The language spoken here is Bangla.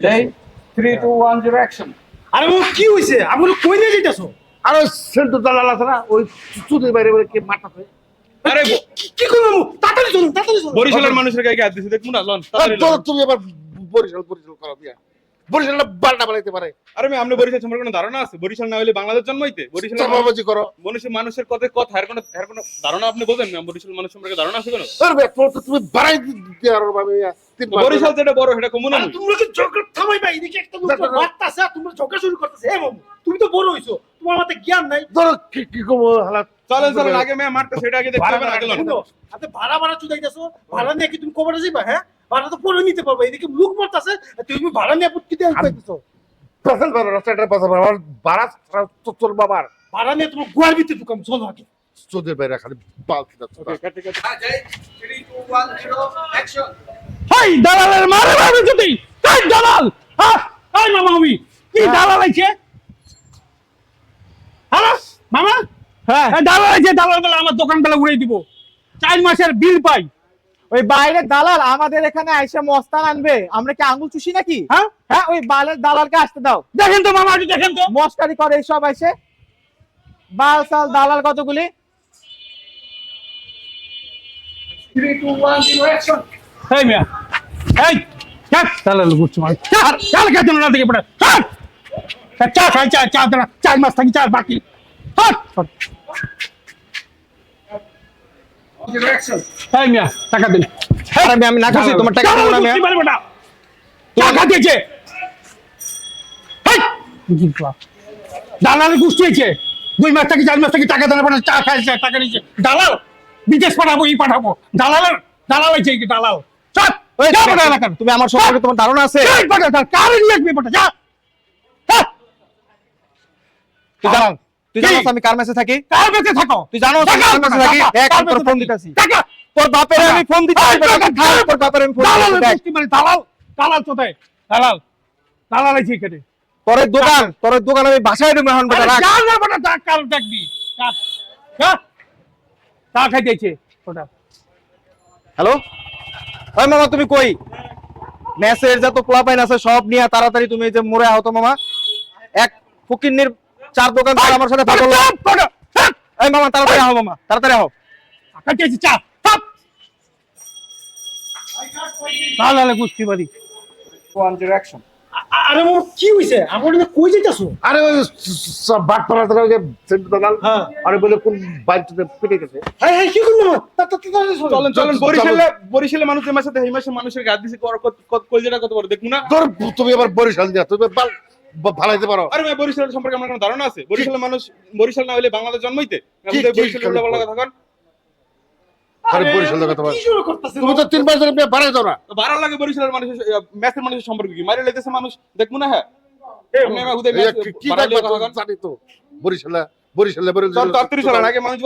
Day three two one zero action আরে ও কি হইছে? আপনি কই নিয়ে যাইতেছো? আর ওই সেন্টু দালাল আছে না ওই চুদের বাইরে বাইরে কে মারতাছে? আরে কি করব তাড়াতাড়ি চলুন তাড়াতাড়ি চলুন। বরিশালের মানুষের গায়ে হাত দিছি দেখুন না লন। তুমি এবার বরিশাল বরিশাল করো বিয়া বরিশালটা বালটা বানাইতে পারে। আরে আমি আপনি বরিশাল সম্পর্কে কোনো ধারণা আছে? বরিশাল না হলে বাংলাদেশ জন্মাইতে? বরিশাল চাপাবাজি করো। মানুষের মানুষের কথা কথা এর কোনো এর কোনো ধারণা আপনি বোঝেন না বরিশাল মানুষ সম্পর্কে ধারণা আছে কোনো? আরে বে, তো তুমি বাড়াই দিতে আর ভাবে বরিশাল যেটা বড় সেটা কমন আরে তোমরা কি ঝগড়া থামাই ভাই এদিকে একটা লোক দাঁড়াও। মারতাছে আর শুরু করতেছে। এ বাবু তুমি তো বড় হইছো তোমার মাথায় জ্ঞান নাই। ধরো কি কি কম হালাত? চলেন চলেন আগে মেয়ে মারতে সেটা আগে দেখতে হবে আগে লন শুনো ভাড়া ভাড়া চুদাইতেছো ভাড়া নিয়ে কি তুমি কবরে যাইবা হ্যাঁ? ভাড়া তো পরে নিতে পারবে। এদিকে লোক মারতাছে তুমি ভাড়া নিয়ে দিয়ে কইতেছো পাসাল বারো রাস্তাটা পাসাল তোর বাবার ভাড়া নিয়ে তোমার গোয়ার ভিতরে ঢুকাম চলো আগে। চোদের বাইরে খালি বাল খিদাচ্ছে Three, two, one, zero, action. হাই দালালের মারে মারে যদি। তাই দালাল! হ্যাঁ হাই মামা আমি। কি দালাল আইছে? হ্যালো মামা? হ্যাঁ। দালাল আইছে দালাল বেলা আমার দোকান বেলা উড়াই দিব। চার মাসের বিল পাই। ওই বাইরের দালাল আমাদের এখানে আইসা মস্তান আনবে। আমরা কি আঙ্গুল চুষি নাকি? হ্যাঁ? হ্যাঁ ওই বালের দালালকে আসতে দাও। দেখেন তো মামা একটু দেখেন তো। মস্কারি করে সব আইসে বাল সাল দালাল কতগুলি. এই মিয়া এই চল দালাল গুচ্ছ মার চার চাল কে জন্য না থেকে পড়ে। চল চা খাই চা চা দাঁড়া চার মাস থাকি চার বাকি। হট. এই মিয়া টাকা দিন। আরে আমি- আমি না খাচ্ছি তোমার টাকা দেবো না আমি বুঝতে পারব না। টাকা দিয়েছে। দালাল গুছিয়েছে দুই মাস থেকে চার মাস থেকে টাকা খাইছে টাকা নিচ্ছে দালাল বিদেশ পাঠাবো ই পাঠাবো। দালালের দালাল হয়েছে কি দালাল। তুমি আমার সম্পর্কে তোমার ধারণা আছে? এই পাঠা তার কারে নিয়ে আসবি পাঠা যা। যা। তুই জানো তুই জানো কি? আমি কার মেসে থাকি? কার বেঁচে থাকো? তুই জানো আমি কার মেসে থাকি? এক তোর ফোন? দিতেছি। তোর বাপের আমি ফোন দিতে এই, টাকা, টাকা। তোর বাপের আমি ফোন দিতেছি মানে দালাল! দালাল দালাল! দালাল তোর দোকান তোর দোকান আমি বাসায় এখন বেটা রাখ। যা না বেটা যা কাল দেখবি। যা। যা। চা খাইতেছে ওটা। হ্যালো? ওই মামা তুমি কই? মেসের যত পোলাপাইন আছে সব নিয়ে তাড়াতাড়ি তুমি যে মরে আহত মামা। এক ফকিন্নির চার দোকান আমার সাথে ফাটল এই মামা তাড়াতাড়ি আহো মামা তাড়াতাড়ি আহো চা চাপ গুষ্টি বাড়ি action. আরে মোর কি হইছে আমার কই যাইতাছো আরে ওই সব বাট পাড়া যে সেন্টু দালাল হ্যাঁ। আরে বলে কোন পিটে গেছে হ্যাঁ হ্যাঁ কি করব তা তা তা চলেন চলেন বরিশালে বরিশালে মানুষের মাসে এই মাসে মানুষের হাত দিছি কই যেটা কত বড় দেখুন না তোর তুমি এবার বরিশাল দিয়া তুমি ভালাইতে পারো। আরে ভাই বরিশাল সম্পর্কে আমার কোনো ধারণা আছে? বরিশালের মানুষ বরিশাল না হলে বাংলাদেশ জন্মাইতে? উল্টা কথা কন? আরে বরিশাল দেখা তোমার কি শুরু করতেছে তুমি তো তিন মাস ধরে বাড়াই দাও না। লাগে বরিশালের মানুষের মানুষের সম্পর্কে কি? মানুষ দেখব হ্যাঁ? কি- জানি তো। বরিশালে বরিশালে বরিশালে আগে মানুষ